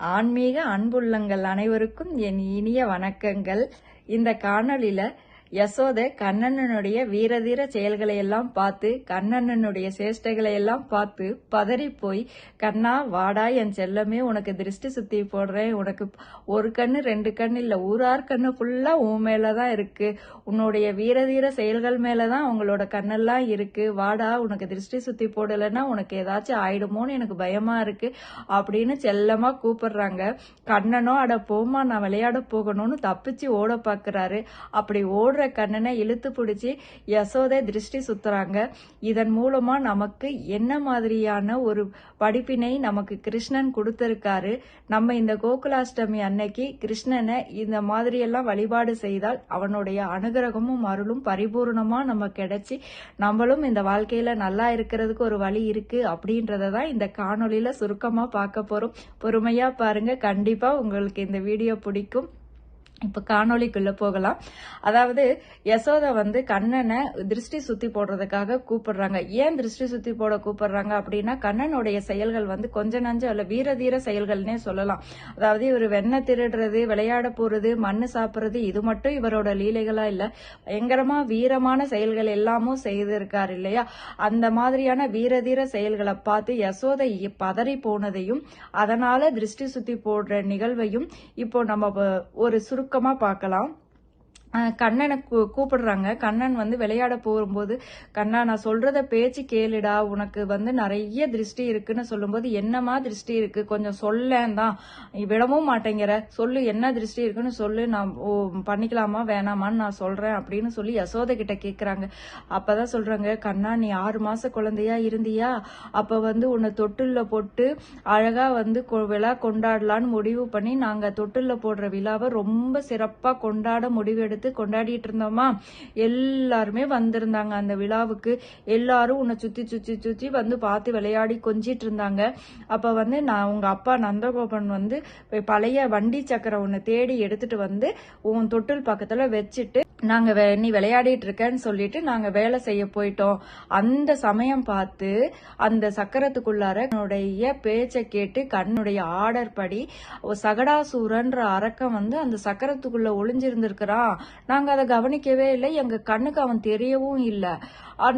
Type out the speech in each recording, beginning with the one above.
ஆன்மீக அன்புள்ளங்கள் அனைவருக்கும் என் இனிய வணக்கங்கள். இந்த காணொளியில யசோதை கண்ணனனுடைய வீரதீர செயல்களை எல்லாம் பார்த்து கண்ணனனுடைய சேஷ்டைகளை எல்லாம் பார்த்து பதறி போய் கண்ணா வாடா என் செல்லமே உனக்கு திருஷ்டி சுத்தி போடுறேன். உனக்கு ஒரு கண்ணு ரெண்டு கண்ணு இல்லை. ஊரார் கண்ணு ஃபுல்லா உன் மேலதான் இருக்கு. உன்னுடைய வீரதீர செயல்கள் மேலதான் உங்களோட கண்ணெல்லாம் இருக்கு. வாடா உனக்கு திருஷ்டி சுத்தி போடலைன்னா உனக்கு ஏதாச்சும் ஆயிடுமோன்னு எனக்கு பயமா இருக்கு. அப்படின்னு செல்லமா கூப்பிடுறாங்க. கண்ணனோ அட போமா நான் விளையாட போகணும்னு தப்பிச்சு ஓட பாக்குறாரு. அப்படி ஓடுற கண்ணனை இழுத்து பிடிச்சி யசோதை திருஷ்டி சுத்துறாங்க. இதன் மூலமா நமக்கு என்ன மாதிரியான ஒரு படிப்பினை நமக்கு கிருஷ்ணன் கொடுத்திருக்காரு. நம்ம இந்த கோகுலாஷ்டமி அன்னைக்கு கிருஷ்ணனை இந்த மாதிரியெல்லாம் வழிபாடு செய்தால் அவனுடைய அனுகிரகமும் அருளும் பரிபூர்ணமா நம்ம கிடைச்சி நம்மளும் இந்த வாழ்க்கையில நல்லா இருக்கிறதுக்கு ஒரு வழி இருக்கு அப்படின்றத தான் இந்த காணொலியில சுருக்கமா பார்க்க போறோம். பொறுமையா பாருங்க. கண்டிப்பா உங்களுக்கு இந்த வீடியோ பிடிக்கும். இப்போ காணொலிக்குள்ளே போகலாம். அதாவது யசோதா வந்து கண்ணனை திருஷ்டி சுத்தி போடுறதுக்காக கூப்பிடுறாங்க. ஏன் திருஷ்டி சுத்தி போட கூப்பிடுறாங்க அப்படின்னா கண்ணனுடைய செயல்கள் வந்து கொஞ்ச நஞ்ச அல்ல வீரதீர செயல்கள்னே சொல்லலாம். அதாவது இவர் வெண்ணெய் திருடுறது விளையாட போகிறது மண் சாப்பிட்றது இது மட்டும் இவரோட லீலைகளாக இல்லை. பயங்கரமாக வீரமான செயல்கள் எல்லாமும் செய்திருக்கார் இல்லையா? அந்த மாதிரியான வீரதீர செயல்களை பார்த்து யசோதை பதறி போனதையும் அதனால திருஷ்டி சுத்தி போடுற நிகழ்வையும் இப்போ நம்ம ஒரு சுரு சுருக்கமாக பார்க்கலாம். கண்ணனை கூப்பிடுறாங்க. கண்ணன் வந்து விளையாட போகும்போது கண்ணா நான் சொல்றத பேச்சு கேளுடா. உனக்கு வந்து நிறைய திருஷ்டி இருக்குன்னு சொல்லும்போது என்னமா திருஷ்டி இருக்கு? கொஞ்சம் சொல்லேன் தான். விடவும் மாட்டேங்கிற. சொல்லு என்ன திருஷ்டி இருக்குன்னு சொல்லு. நான் பண்ணிக்கலாமா? வேணாமான்னு நான் சொல்றேன். அப்படின்னு சொல்லி யசோத கிட்ட கேக்குறாங்க. அப்பதான் சொல்றாங்க கண்ணா நீ ஆறு மாச குழந்தையா இருந்தியா? அப்ப வந்து உன்னை தொட்டுள்ள போட்டு அழகா வந்து விழா கொண்டாடலான்னு முடிவு பண்ணி நாங்க தொட்டுள்ள போடுற விழாவை ரொம்ப சிறப்பா கொண்டாட முடிவு எடுத்து கொண்டாடிட்டு இருந்தோமா எல்லாருமே வந்திருந்தாங்க அந்த விழாவுக்கு. எல்லாரும் உன்னை சுத்தி சுத்தி சுத்தி வந்து பார்த்து விளையாடி கொஞ்சிட்டு இருந்தாங்க அப்ப வந்து நான் உங்க அப்பா நந்தகோபன் வந்து பழைய வண்டி சக்கரம் ஒன்று தேடி எடுத்துட்டு வந்து உன் தொட்டில் பக்கத்துல வச்சுட்டு நாங்க நீ விளையாடிட்டு இருக்கேன்னு சொல்லிட்டு நாங்க வேலை செய்ய போயிட்டோம். அந்த சமயம் பார்த்து அந்த சக்கரத்துக்குள்ளார என்னுடைய பேச்சை கேட்டு கண்ணுடைய ஆர்டர் படி சகடாசூரன்ற அரக்கம் வந்து அந்த சக்கரத்துக்குள்ள ஒளிஞ்சிருந்திருக்கிறான். நாங்கள் அதை கவனிக்கவே இல்லை. எங்கள் கண்ணுக்கு அவன் தெரியவும் இல்லை.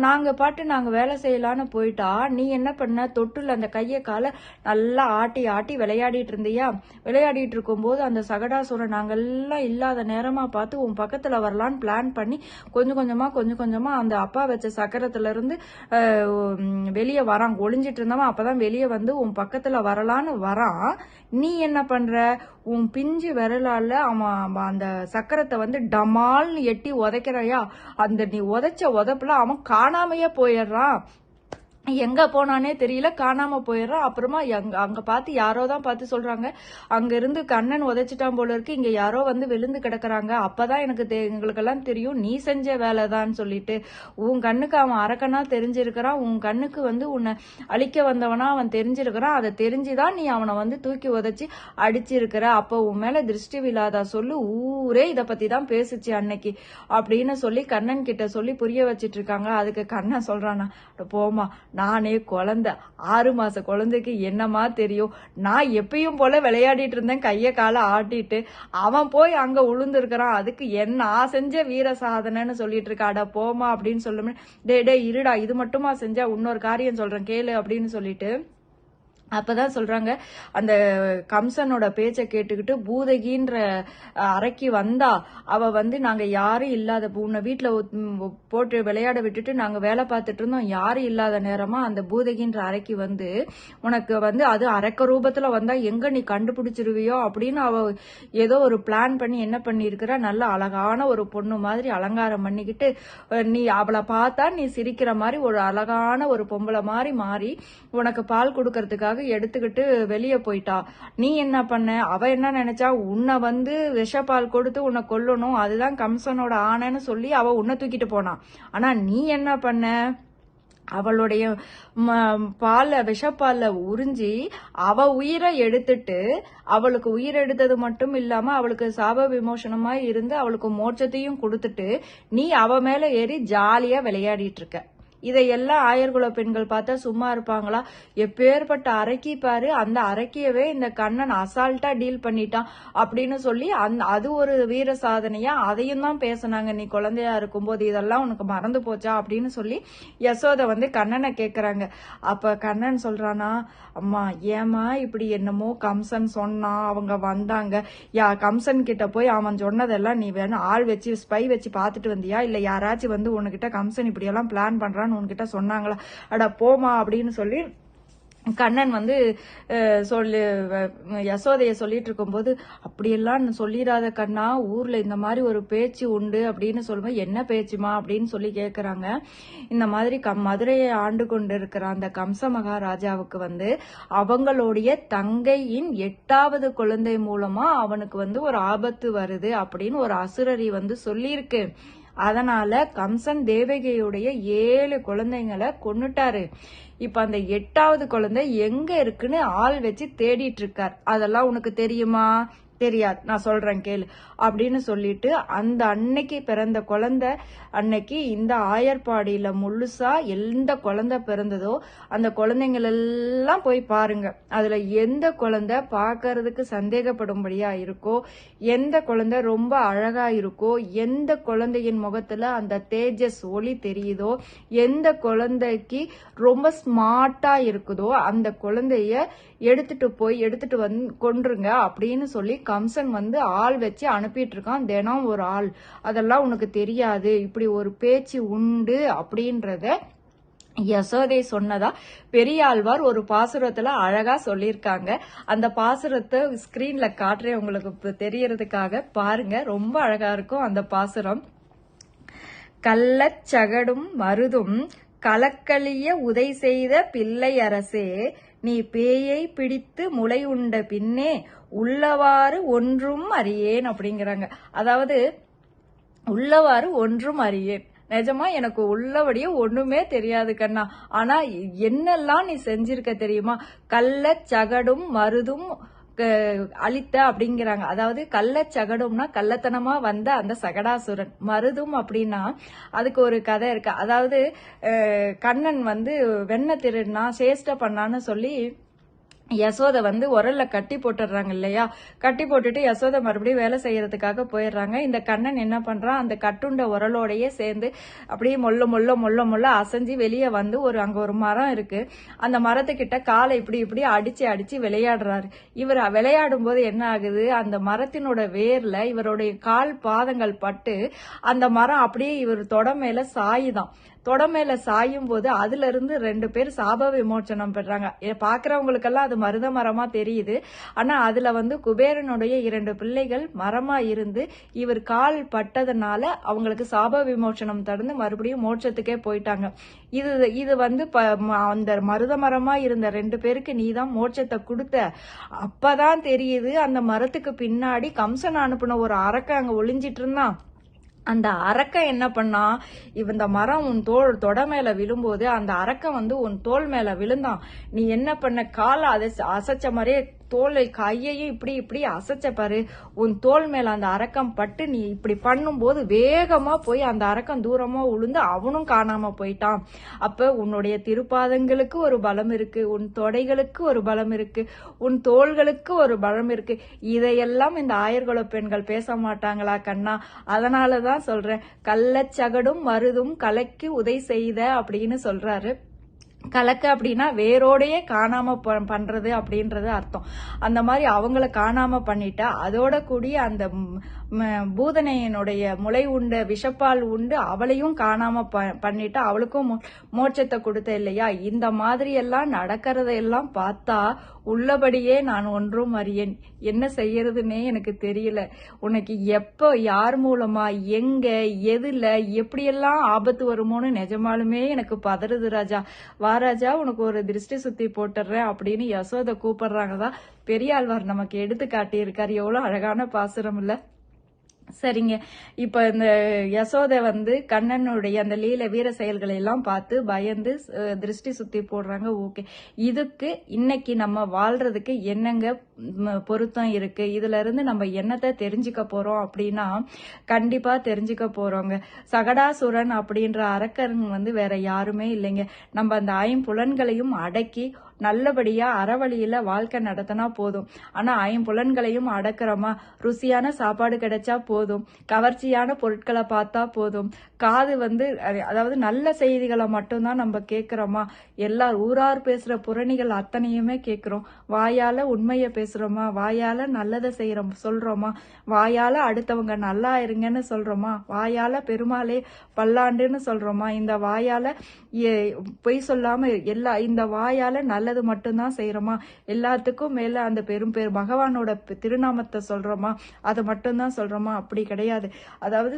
நாங்கள் பாட்டு நாங்கள் வேலை செய்யலான்னு போயிட்டா நீ என்ன பண்ண? தொட்டில் அந்த கையை காலை நல்லா ஆட்டி ஆட்டி விளையாடிட்டு இருந்தியா? விளையாடிட்டு இருக்கும்போது அந்த சகடாசுரன் எல்லாம் இல்லாத நேரமாக பார்த்து உன் பக்கத்தில் வரலான்னு பிளான் பண்ணி கொஞ்சம் கொஞ்சமாக கொஞ்சம் கொஞ்சமாக அந்த அப்பா வச்ச சக்கரத்துலேருந்து வெளியே வரான். ஒளிஞ்சிட்டு இருந்தவன் அப்பதான் வெளியே வந்து உன் பக்கத்தில் வரலான்னு வரான். நீ என்ன பண்ணுற உன் பிஞ்சு விரலால் அவன் அந்த சக்கரத்தை வந்து டமால்னு எட்டி உதைக்கிறையா? அந்த நீ உதைச்ச உதப்புல அவன் காணாமையே போயிடுறான். எங்க போனானே தெரியல காணாம போயிடுறான் அப்புறமா அங்க பார்த்து யாரோ தான் பார்த்து சொல்றாங்க. அங்க இருந்து கண்ணன் உதைச்சிட்டான் போல இருக்கு. இங்க யாரோ வந்து விழுந்து கிடக்குறாங்க. அப்பதான் எனக்கு எங்களுக்கெல்லாம் தெரியும். நீ செஞ்ச வேலைதான் சொல்லிட்டு. உன் கண்ணுக்கு அவன் அரக்கனா தெரிஞ்சிருக்கிறான். உன் கண்ணுக்கு வந்து உன்னை அழிக்க வந்தவனா அவன் தெரிஞ்சிருக்கிறான். அதை தெரிஞ்சுதான் நீ அவனை வந்து தூக்கி உதைச்சி அடிச்சிருக்கிற. அப்போ உன் மேல திருஷ்டி விழாதா சொல்லு. ஊரே இத பத்தி தான் பேசுச்சு அன்னைக்கு அப்படின்னு சொல்லி கண்ணன் கிட்ட சொல்லி புரிய வச்சிட்டு இருக்காங்க. அதுக்கு கண்ணன் சொல்றானா போமா நானே குழந்தை. ஆறு மாச குழந்தைக்கு என்னமா தெரியும்? நான் எப்பயும் போல விளையாடிட்டு இருந்தேன். கையை காலை ஆட்டிட்டு அவன் போய் அங்க உளுந்துருக்கிறான். அதுக்கு என்ன நான் செஞ்ச வீர சாதனைன்னு சொல்லிட்டு இருக்காடா போமா அப்படின்னு சொல்லுமே. டே டே இருடா. இது மட்டுமா செஞ்சா? இன்னொரு காரியம் சொல்றேன். கேளு அப்படின்னு சொல்லிட்டு அப்பதான் சொல்றாங்க அந்த கம்சனோட பேச்சை கேட்டுக்கிட்டு பூதகின்ற அறைக்கு வந்தா அவ வந்து நாங்க யாரும் இல்லாத உன்னை வீட்டுல போட்டு விளையாட விட்டுட்டு நாங்க வேலை பார்த்துட்டு இருந்தோம் யாரும் இல்லாத நேரமா அந்த பூதகின்ற அறைக்கு வந்து உனக்கு வந்து அது அரக்க ரூபத்துல வந்தா எங்க நீ கண்டுபிடிச்சிருவியோ அப்படின்னு அவ ஏதோ ஒரு பிளான் பண்ணி என்ன பண்ணிருக்கிற நல்ல அழகான ஒரு பொண்ணு மாதிரி அலங்காரம் பண்ணிக்கிட்டு நீ அவளை பார்த்தா நீ சிரிக்கிற மாதிரி ஒரு அழகான ஒரு பொம்பளை மாதிரி மாறி உனக்கு பால் கொடுக்கறதுக்காக எடுத்துக்கிட்டு வெளியே போயிட்டா. நீ என்ன பண்ண? அவ என்ன நினைச்சா? உன்னை வந்து விஷப்பால் கொடுத்து உன்னை கொல்லணும். அதுதான் கம்சனோட ஆணைன்னு சொல்லி அவ உன்னை தூக்கிட்டு போனான் ஆனா நீ என்ன பண்ண? அவளுடைய பால விஷப்பால உறிஞ்சி அவ உயிரை எடுத்துட்டு அவளுக்கு உயிர் எடுத்தது மட்டும் இல்லாம அவளுக்கு சாப விமோசனமா இருந்து அவளுக்கு மோட்சத்தையும் கொடுத்துட்டு நீ அவ மேல ஏறி ஜாலியா விளையாடிட்டு இருக்க. இதையெல்லாம் ஆயர்குல பெண்கள் பார்த்தா சும்மா இருப்பாங்களா? எப்பேற்பட்ட அரக்கி பாரு அந்த அரக்கியவே இந்த கண்ணன் அசால்ட்டா டீல் பண்ணிட்டான் அப்படின்னு சொல்லி அந் அது ஒரு வீர சாதனையா அதையும் தான் பேசுனாங்க. நீ குழந்தையா இருக்கும்போது இதெல்லாம் உனக்கு மறந்து போச்சா அப்படின்னு சொல்லி யசோதை வந்து கண்ணனை கேட்குறாங்க அப்ப கண்ணன் சொல்றானா அம்மா ஏமா இப்படி என்னமோ கம்சன் சொன்னான் அவங்க வந்தாங்க. யா கம்சன் கிட்ட போய் அவன் சொன்னதெல்லாம் நீ வேணும் ஆள் வச்சு ஸ்பை வச்சு பார்த்துட்டு வந்தியா? இல்ல யாராச்சும் வந்து உன்கிட்ட கம்சன் இப்படியெல்லாம் பிளான் பண்ணுறான் பண்றான்னு உன்கிட்ட சொன்னாங்களா? அடா போமா அப்படின்னு சொல்லி கண்ணன் வந்து சொல்லு அஹ், யசோதைய சொல்லிட்டு இருக்கும்போது அப்படியெல்லாம் சொல்லிடாத கண்ணா ஊர்ல இந்த மாதிரி ஒரு பேச்சு உண்டு அப்படின்னு சொல்லும்போது என்ன பேச்சுமா? அப்படின்னு சொல்லி கேட்குறாங்க இந்த மாதிரி கம் மதுரையை ஆண்டு கொண்டு இருக்கிற அந்த கம்ச மகாராஜாவுக்கு வந்து அவங்களுடைய தங்கையின் எட்டாவது குழந்தை மூலமா அவனுக்கு வந்து ஒரு ஆபத்து வருது அப்படின்னு ஒரு அசுரரி வந்து சொல்லியிருக்கு. அதனால கம்சன் தேவகியுடைய ஏழு குழந்தைங்களை கொண்டுட்டாரு இப்ப அந்த எட்டாவது குழந்தை எங்க இருக்குன்னு ஆள் வச்சு தேடிட்டு இருக்கார். அதெல்லாம் உனக்கு தெரியுமா? தெரியாது. நான் சொல்றேன் கேளு. அப்படின்னு சொல்லிட்டு அந்த அன்னைக்கு பிறந்த குழந்தை அன்னைக்கு இந்த ஆயர்பாடியில முழுசா எந்த குழந்தை பிறந்ததோ அந்த குழந்தைங்கள் எல்லாம் போய் பாருங்க. அதுல எந்த குழந்தை பார்க்கறதுக்கு சந்தேகப்படும்படியா இருக்கோ எந்த குழந்தை ரொம்ப அழகா இருக்கோ எந்த குழந்தையின் முகத்துல அந்த தேஜஸ் ஒளி தெரியுதோ எந்த குழந்தைக்கு ரொம்ப ஸ்மார்ட்டா இருக்குதோ அந்த குழந்தைய எடுத்துட்டு போய் எடுத்துட்டு வந்து கொன்றுங்க அப்படின்னு சொல்லி கம்சன் வந்து ஆள் வச்சு அனுப்பிட்டு இருக்கான் தினம் ஒரு ஆள். அதெல்லாம் உனக்கு தெரியாது. இப்படி ஒரு பேச்சு உண்டு அப்படின்றத யசோதை சொன்னதா? பெரியாழ்வார் ஒரு பாசுரத்துல அழகா சொல்லியிருக்காங்க. அந்த பாசுரத்தை ஸ்கிரீன்ல காட்டுறேன் உங்களுக்கு தெரியறதுக்காக. பாருங்க ரொம்ப அழகா இருக்கும் அந்த பாசுரம். கள்ளச்சகடும் மருதும் கலக்களிய உதை செய்த பிள்ளை அரசே நீ பேயை பிடித்து முளை உண்ட பின்னே உள்ளவாறு ஒன்றும் அறியேன் அப்படிங்கிறாங்க. அதாவது உள்ளவாறு ஒன்றும் அறியேன். நிஜமா எனக்கு உள்ளபடியே ஒண்ணுமே தெரியாது கண்ணா. ஆனா என்னெல்லாம் நீ செஞ்சிருக்க தெரியுமா? கள்ள சகடும் மருதும் அழித்த அப்படிங்கிறாங்க. அதாவது கள்ள சகடும்னா கள்ளத்தனமா வந்த அந்த சகடாசுரன். மருதும் அப்படின்னா அதுக்கு ஒரு கதை இருக்கு. அதாவது கண்ணன் வந்து வெண்ண திருடினா சேஷ்ட பண்ணான்னு சொல்லி யசோதை வந்து உரல்ல கட்டி போட்டுடுறாங்க இல்லையா? கட்டி போட்டுட்டு யசோதை மறுபடியும் வேலை செய்யறதுக்காக போயிடுறாங்க. இந்த கண்ணன் என்ன பண்றான்? அந்த கட்டுண்ட உரலோடையே சேர்ந்து அப்படியே மொல்ல மொல்ல மொல்ல மொல்ல அசைஞ்சு வெளியே வந்து ஒரு அங்க ஒரு மரம் இருக்கு. அந்த மரத்துக்கிட்ட காலை இப்படி இப்படி அடிச்சு அடிச்சு விளையாடுறாரு. இவர் விளையாடும் போது என்ன ஆகுது? அந்த மரத்தினோட வேர்ல இவருடைய கால் பாதங்கள் பட்டு அந்த மரம் அப்படியே இவர் தொட மேல சாயுதான். தொட சாயும் போது அதுல இருந்து ரெண்டு பேர் சாப விமோச்சனம் பெறாங்க. பாக்குறவங்களுக்கெல்லாம் அது மருத மரமா தெரியுது. ஆனா அதுல வந்து குபேரனுடைய இரண்டு பிள்ளைகள் மரமா இருந்து இவர் கால் பட்டதுனால அவங்களுக்கு சாப விமோச்சனம் தடுந்து மறுபடியும் மோட்சத்துக்கே போயிட்டாங்க. இது இது வந்து ப- ம- அந்த மருத மரமா இருந்த ரெண்டு பேருக்கு நீதான் மோட்சத்தை கொடுத்த. அப்பதான் தெரியுது அந்த மரத்துக்கு பின்னாடி கம்சன் அனுப்புன ஒரு அரக்க அங்க ஒளிஞ்சிட்டு இருந்தான். அந்த அரக்கை என்ன பண்ணா இந்த மரம் உன் தோல் தொட மேல விழும்போது அந்த அரக்கன் வந்து உன் தோல் மேல விழுந்தான். நீ என்ன பண்ண காலை அதை அசைச்ச மாதிரியே தோலை கையையும் இப்படி இப்படி அசைச்ச பாரு. உன் தோல் மேல அந்த அரக்கம் பட்டு நீ இப்படி பண்ணும்போது வேகமா போய் அந்த அரக்கம் தூரமா உளுந்து அவனும் காணாம போயிட்டான். அப்ப உன்னுடைய திருப்பாதங்களுக்கு ஒரு பலம் இருக்கு உன் தொடைகளுக்கு ஒரு பலம் இருக்கு உன் தோள்களுக்கு ஒரு பலம் இருக்கு. இதையெல்லாம் இந்த ஆயர்குல பெண்கள் பேச மாட்டாங்களா கண்ணா? அதனாலதான் சொல்றேன் கள்ளச்சகடும் மருதும் கலைக்கு உதை செய்த அப்படின்னு சொல்றாரு கலக்க அப்படின்னா வேரோடையே காணாம ப- பண்றது அப்படின்றது அர்த்தம். அந்த மாதிரி அவங்கள காணாம பண்ணிட்டா அதோட கூடிய அந்த பூதனையினுடைய பூதனையனுடைய முளை உண்ட விஷப்பால் உண்டு அவளையும் காணாம ப- பண்ணிட்டா அவளுக்கும் மோ- மோட்சத்தை கொடுத்த இல்லையா? இந்த மாதிரி எல்லாம் நடக்கிறதையெல்லாம் பார்த்தா உள்ளபடியே நான் ஒன்றும் அறியேன். என்ன செய்யறதுன்னே எனக்கு தெரியல. உனக்கு எப்போ யார் மூலமா எங்க எதுல எப்படியெல்லாம் ஆபத்து வருமோன்னு நிஜமாலுமே எனக்கு பதறுது ராஜா. வா மகாராஜா உனக்கு ஒரு திருஷ்டி சுத்தி போட்டுடுறேன் அப்படின்னு யசோதை கூப்பிடுறாங்கதான். பெரியாழ்வார் நமக்கு எடுத்து காட்டியிருக்காரு. எவ்வளவு அழகான பாசுரம் இல்லை சரிங்க. இப்போ இந்த யசோதை வந்து கண்ணனுடைய அந்த லீல வீர செயல்களை எல்லாம் பார்த்து பயந்து திருஷ்டி சுத்தி போடுறாங்க. ஓகே. இதுக்கு இன்னைக்கு நம்ம வாழ்றதுக்கு என்னங்க பொருத்தம் இருக்கு? இதுல இருந்து நம்ம என்னத்தை தெரிஞ்சுக்க போறோம் அப்படின்னா கண்டிப்பா தெரிஞ்சுக்க போறோங்க. சகடாசுரன் அப்படின்ற அரக்கன் வந்து வேற யாருமே இல்லைங்க. நம்ம அந்த ஐம்புலன்களையும் அடக்கி நல்லபடியா அறவழியில வாழ்க்கை நடத்தினா போதும். ஆனா ஐம்புலன்களையும் அடக்கிறோமா? ருசியான சாப்பாடு கிடைச்சா போதும். கவர்ச்சியான பொருட்களை பார்த்தா போதும். காது வந்து அதாவது நல்ல செய்திகளை மட்டும்தான் நம்ம கேட்கிறோமா எல்லா ஊரார் பேசுற புரணிகள் அத்தனையுமே கேட்கிறோம் வாயால உண்மையை பேசுறோமா? வாயால நல்லதை செய்யறோம் சொல்றோமா? வாயால அடுத்தவங்க நல்லா இருங்கன்னு சொல்றோமா? வாயால பெருமாளே பல்லாண்டுன்னு சொல்றோமா? இந்த வாயால பொய் சொல்லாம எல்லா இந்த வாயால நல்லது மட்டும்தான் செய்யறோமா எல்லாத்துக்கும் மேல அந்த பெரும் பேர் பகவானோட திருநாமத்தை சொல்றோமா? அதை மட்டும்தான் சொல்றோமா? அப்படி கிடையாது. அதாவது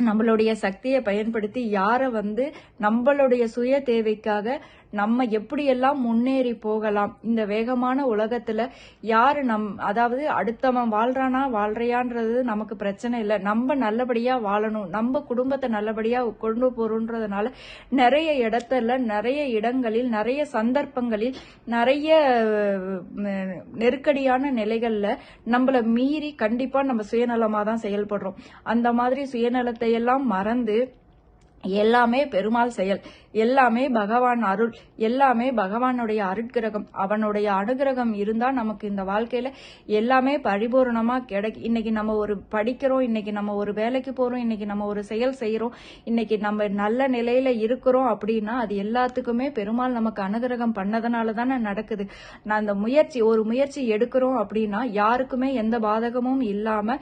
நம்மளுடைய சக்தியை பயன்படுத்தி யாரை வந்து நம்மளுடைய சுய தேவைக்காக நம்ம எப்படியெல்லாம் முன்னேறி போகலாம்? இந்த வேகமான உலகத்துல யாரு நம் அதாவது அடுத்தவன் வாழ்றானா வாழ்றையான்றது நமக்கு பிரச்சனை இல்லை. நம்ம நல்லபடியா வாழணும். நம்ம குடும்பத்தை நல்லபடியா கொண்டு போறோன்றதுனால நிறைய இடத்துல நிறைய இடங்களில் நிறைய சந்தர்ப்பங்களில் நிறைய நெருக்கடியான நிலைகள்ல நம்மள மீறி கண்டிப்பா நம்ம சுயநலமா தான் செயல்படுறோம். அந்த மாதிரி சுயநலத்தை எல்லாம் மறந்து எல்லாமே பெருமாள் செயல். எல்லாமே பகவான் அருள் எல்லாமே பகவானுடைய அருட்கிரகம் அவனுடைய அனுகிரகம் இருந்தா நமக்கு இந்த வாழ்க்கையில எல்லாமே பரிபூரணமா கிடைக்கும் இன்னைக்கு நம்ம ஒரு படிக்கிறோம் இன்னைக்கு நம்ம ஒரு வேலைக்கு போறோம் இன்னைக்கு நம்ம ஒரு செயல் செய்யறோம் இன்னைக்கு நம்ம நல்ல நிலையில இருக்கிறோம் அப்படின்னா அது எல்லாத்துக்குமே பெருமாள் நமக்கு அனுகிரகம் பண்ணதுனால தானே நடக்குது. நான் அந்த முயற்சி ஒரு முயற்சி எடுக்கிறோம் அப்படின்னா யாருக்குமே எந்த பாதகமும் இல்லாம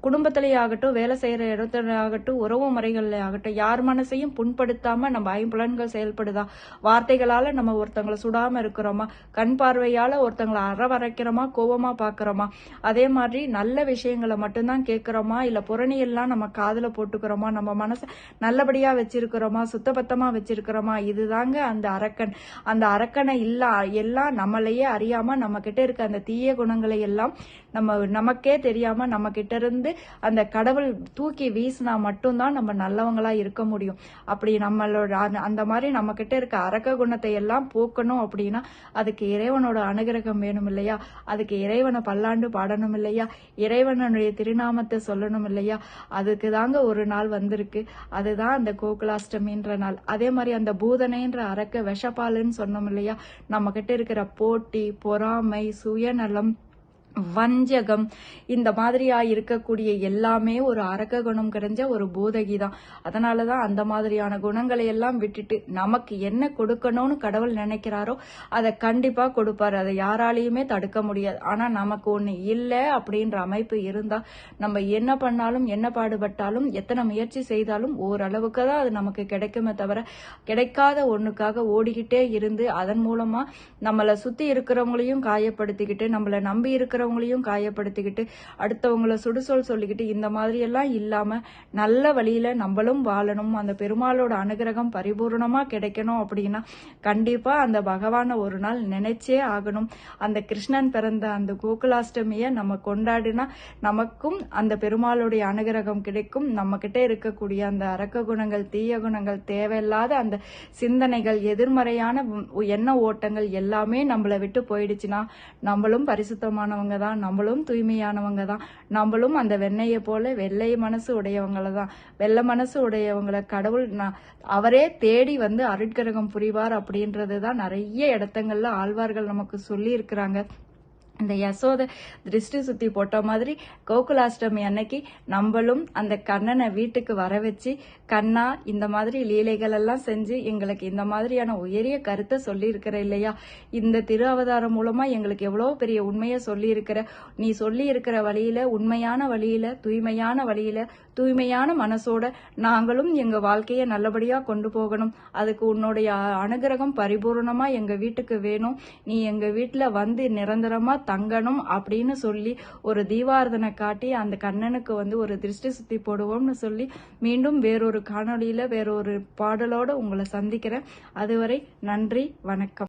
குடும்பத்திலே ஆகட்டும் வேலை செய்யற இடத்துல ஆகட்டும் உறவு முறைகளில் ஆகட்டும் யார் மனசையும் புண்படுத்தாம நம்ம ஐம்புலன்கள் செயல்படுதா? வார்த்தைகளால நம்ம ஒருத்தங்களை சுடாம இருக்கிறோமா? கண் பார்வையால ஒருத்தங்களை அறவரைக்கிறோமா கோபமா பாக்குறோமா? அதே மாதிரி நல்ல விஷயங்களை மட்டும்தான் கேட்கிறோமா இல்ல புரணியெல்லாம் நம்ம காதில் போட்டுக்கிறோமா? நம்ம மனசை நல்லபடியா வச்சிருக்கிறோமா? சுத்தபத்தமா வச்சிருக்கிறோமா? இதுதாங்க அந்த அரக்கன். அந்த அரக்கனை இல்ல எல்லாம் நம்மளையே அறியாம நம்ம கிட்ட இருக்க அந்த தீய குணங்களை எல்லாம் நம்ம நமக்கே தெரியாம நம்ம கிட்ட இருந்து அந்த கடவுள் தூக்கி வீசினா மட்டும்தான் நம்ம நல்லவங்களா இருக்க முடியும். அப்படி நம்மளோட அந்த- அந்த மாதிரி நம்ம கிட்ட இருக்க அரக்க குணத்தை எல்லாம் போக்கணும் அப்படின்னா அதுக்கு இறைவனோட அனுகிரகம் வேணும் இல்லையா? அதுக்கு இறைவனை பல்லாண்டு பாடணும் இல்லையா? இறைவனுடைய திருநாமத்தை சொல்லணும் இல்லையா? அதுக்கு தாங்க ஒரு நாள் வந்திருக்கு. அதுதான் அந்த கோகுலாஷ்டமின்ற நாள். அதே மாதிரி அந்த பூதனைன்ற அரக்க விஷப்பாலுன்னு சொன்னோம் இல்லையா? நம்ம கிட்ட இருக்கிற போட்டி பொறாமை சுயநலம் வஞ்சகம். இந்த மாதிரியா இருக்கக்கூடிய எல்லாமே ஒரு அரக்க குணம் கிடைஞ்ச ஒரு பூதகி தான் அதனாலதான் அந்த மாதிரியான குணங்களை எல்லாம் விட்டுட்டு நமக்கு என்ன கொடுக்கணும்னு கடவுள் நினைக்கிறாரோ அதை கண்டிப்பா கொடுப்பாரு. அதை யாராலையுமே தடுக்க முடியாது. ஆனா நமக்கு ஒண்ணு இல்லை அப்படின்ற அமைப்பு இருந்தா நம்ம என்ன பண்ணாலும் என்ன பாடுபட்டாலும் எத்தனை முயற்சி செய்தாலும் ஓரளவுக்கு தான் அது நமக்கு கிடைக்குமே தவிர கிடைக்காத ஒண்ணுக்காக ஓடிக்கிட்டே இருந்து அதன் மூலமா நம்மளை சுத்தி இருக்கிறவங்களையும் காயப்படுத்திக்கிட்டு நம்மளை நம்பி இருக்கிற இருக்கிறவங்களையும் காயப்படுத்திக்கிட்டு அடுத்தவங்கள சுடுசொல் சொல்லிக்கிட்டு இந்த மாதிரி எல்லாம் இல்லாம நல்ல வழியில நம்மளும் வாழணும். அந்த பெருமாளோட அனுகிரகம் பரிபூர்ணமா கிடைக்கணும் அப்படின்னா கண்டிப்பா அந்த பகவானை ஒரு நாள் நினைச்சே ஆகணும். அந்த கிருஷ்ணன் பிறந்த அந்த கோகுலாஷ்டமிய நம்ம கொண்டாடினா நமக்கும் அந்த பெருமாளுடைய அனுகிரகம் கிடைக்கும். நம்ம கிட்ட இருக்கக்கூடிய அந்த அரக்க குணங்கள் தீய குணங்கள் தேவையில்லாத அந்த சிந்தனைகள் எதிர்மறையான எண்ண ஓட்டங்கள் எல்லாமே நம்மளை விட்டு போயிடுச்சுன்னா நம்மளும் பரிசுத்தமானவங்க தான். நம்மளும் தூய்மையானவங்க தான். நம்மளும் அந்த வெண்ணையை போல வெள்ளை மனசு உடையவங்களை தான். வெள்ளை மனசு உடையவங்களை கடவுள் அவரே தேடி வந்து அருட்கரகம் புரிவார் அப்படின்றது தான் நிறைய இடத்தங்கள்ல ஆழ்வார்கள் நமக்கு சொல்லி இருக்கிறாங்க இந்த யசோத திருஷ்டி சுத்தி போட்ட மாதிரி கோகுலாஷ்டமி அன்னைக்கு நம்மளும் அந்த கண்ணனை வீட்டுக்கு வர வச்சு கண்ணா இந்த மாதிரி லீலைகள் எல்லாம் செஞ்சு எங்களுக்கு இந்த மாதிரியான உயரிய கருத்தை சொல்லி இருக்கிற இல்லையா? இந்த திரு அவதாரம் மூலமா எங்களுக்கு எவ்வளவு பெரிய உண்மையை சொல்லி இருக்கிற நீ சொல்லி இருக்கிற வழியில உண்மையான வழியில தூய்மையான வழியில தூய்மையான மனசோட நாங்களும் எங்க வாழ்க்கையை நல்லபடியா கொண்டு போகணும். அதுக்கு உன்னுடைய அனுகிரகம் பரிபூர்ணமா எங்க வீட்டுக்கு வேணும். நீ எங்க வீட்டுல வந்து நிரந்தரமா தங்கணும் அப்படின்னு சொல்லி ஒரு தீபாரதனை காட்டி அந்த கண்ணனுக்கு வந்து ஒரு திருஷ்டி சுத்தி போடுவோம்னு சொல்லி மீண்டும் வேறொரு காணொளியில வேறொரு பாடலோட உங்களை சந்திக்கிறேன். அதுவரை நன்றி வணக்கம்.